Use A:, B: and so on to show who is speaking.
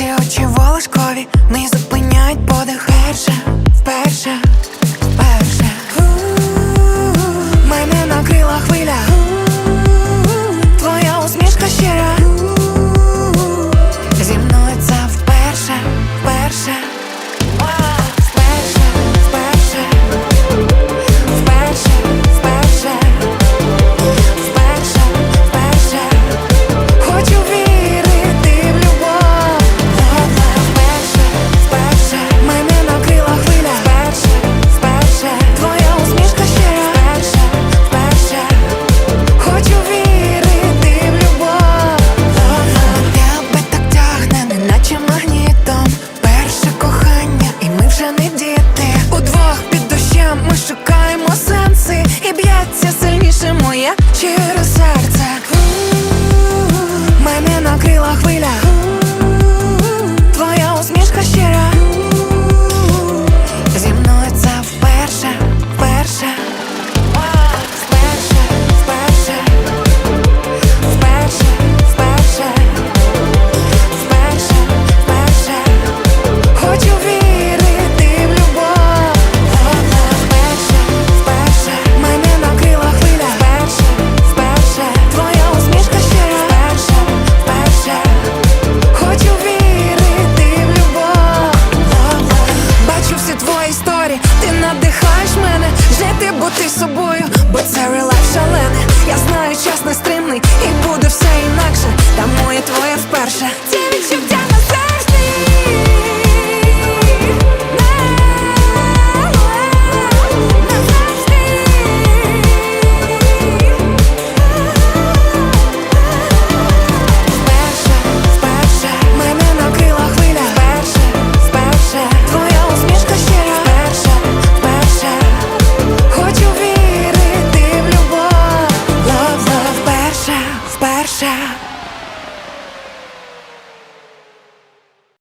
A: ці очі волошкові не ти бути собою, бо це релакс шалене. Я знаю, час нестримний і буде все інакше. Та моє твоє вперше. out.